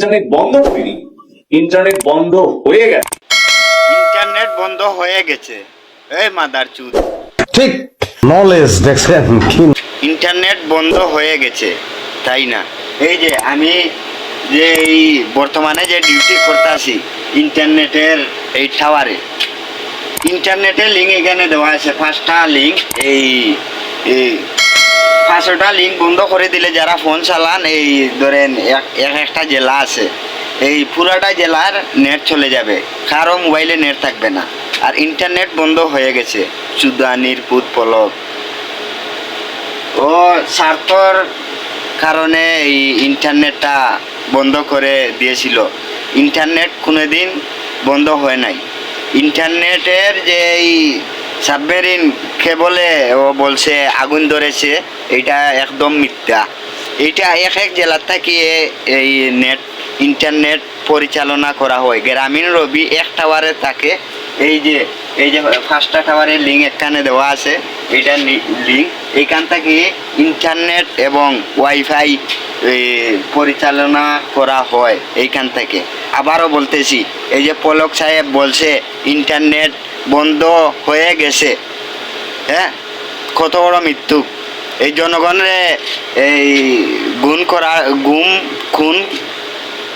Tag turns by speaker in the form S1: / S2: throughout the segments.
S1: Internet বন্ধ হয়নি। Internet বন্ধ হয়ে গেছে।
S2: ইন্টারনেট বন্ধ হয়ে গেছে। এই মাদার চুদ।
S3: ঠিক। নলেজ দেখছেন কি?
S2: ইন্টারনেট বন্ধ হয়ে গেছে তাই না? এই যে আমি যে এই বর্তমানে যে ডিউটি করতে আছি ইন্টারনেটের এই টাওয়ারে ইন্টারনেটের লিঙ্ক এখানে দেওয়া আছে। পাঁচটা লিঙ্ক এই পাঁচটা লিঙ্ক বন্ধ করে দিলে যারা ফোন চালান, এই ধরেন এক একটা জেলা আছে, এই পুরাটা জেলার নেট চলে যাবে। কারও মোবাইলে নেট থাকবে না। আর ইন্টারনেট বন্ধ হয়ে গেছে। চুদানির পুত পলক। ও, স্বার্থর কারণে এই ইন্টারনেটটা বন্ধ করে দিয়েছিল। ইন্টারনেট কোনোদিন বন্ধ হয় নাই। ইন্টারনেটের যে এই সাবমেরিন কেবলে ও বলছে, আগুন ধরেছে। এটা একদম মিথ্যা। এইটা এক এক জেলার থেকে এই নেট, ইন্টারনেট পরিচালনা করা হয়। গ্রামীণ রবি এক টাওয়ারে থাকে। এই যে এই যে ফার্স্টটা টাওয়ারের লিঙ্ক এখানে দেওয়া আছে। এটা লিঙ্ক এখান থেকে ইন্টারনেট এবং ওয়াইফাই পরিচালনা করা হয় এইখান থেকে। আবারও বলতেছি, এই যে পলক সাহেব বলছে, ইন্টারনেট বন্ধ হয়ে গেছে। হ্যাঁ? কত বড় মৃত্যু। এই জনগণের এই গুণ করা, গুম, খুন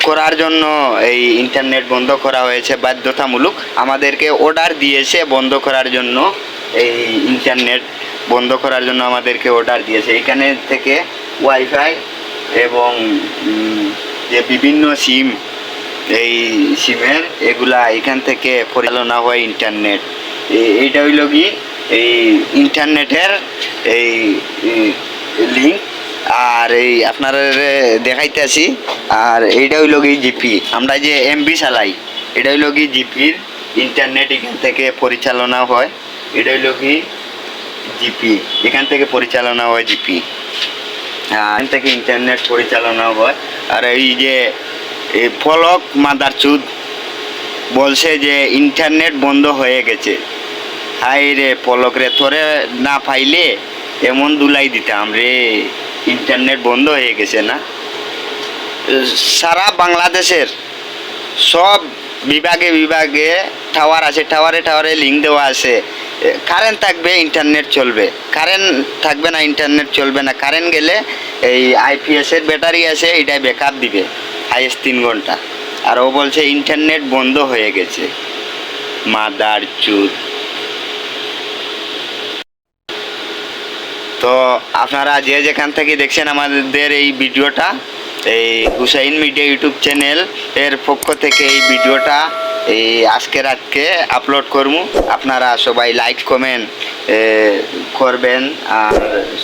S2: করার জন্য এই ইন্টারনেট বন্ধ করা হয়েছে, বাধ্যতামূলক। আমাদেরকে অর্ডার দিয়েছে বন্ধ করার জন্য। এই ইন্টারনেট বন্ধ করার জন্য আমাদেরকে অর্ডার দিয়েছে। এখানে থেকে ওয়াইফাই এবং যে বিভিন্ন সিম এই সিমের, এগুলা এখান থেকে পরিচালনা হয় ইন্টারনেট এই- এইটা হইল কি? এই ইন্টারনেটের এই লিঙ্ক আর এই আপনার দেখাইতে আছি আর এইটা হইল কি জিপি আমরা যে এমবি চালাই, এটা হইল কি জিপির ইন্টারনেট এখান থেকে পরিচালনা হয়। এটা হইল কি জিপি এখান থেকে পরিচালনা হয় জিপি হ্যাঁ এখান থেকে ইন্টারনেট পরিচালনা হয়। আর এই যে এই ফলক মাদারচুদ বলছে যে ইন্টারনেট বন্ধ হয়ে গেছে। হাই রে পলক রে তোরে না পাইলে এমন দুলাই দিতাম রে, ইন্টারনেট বন্ধ হয়ে গেছে না? সারা বাংলাদেশের সব বিভাগে বিভাগে টাওয়ার আছে, টাওয়ারে টাওয়ারে লিঙ্ক দেওয়া আছে। কারেন্ট থাকবে, ইন্টারনেট চলবে। কারেন্ট থাকবে না, ইন্টারনেট চলবে না। কারেন্ট গেলে এই আইপিএস এর ব্যাটারি আছে, এটাই ব্যাকআপ দিবে। হাইয়েস্ট তিন ঘণ্টা। আর ও বলছে, ইন্টারনেট বন্ধ হয়ে গেছে। মাদার চুদ। তো আপনারা যে যেখান থেকে দেখছেন আমাদের এই ভিডিওটা, এই হুসাইন মিডিয়া ইউটিউব চ্যানেল এর পক্ষ থেকে এই ভিডিওটা, এই আজকে রাতকে আপলোড করব। আপনারা সবাই লাইক, কমেন্ট করবেন। আর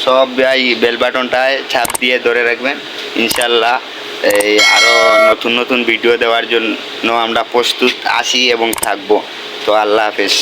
S2: সব এই বেল বাটনটায় ছাপ দিয়ে ধরে রাখবেন। ইনশাল্লাহ। এই আরও নতুন নতুন ভিডিও দেওয়ার জন্য আমরা প্রস্তুত আছি এবং থাকব। তো আল্লাহ হাফেজ।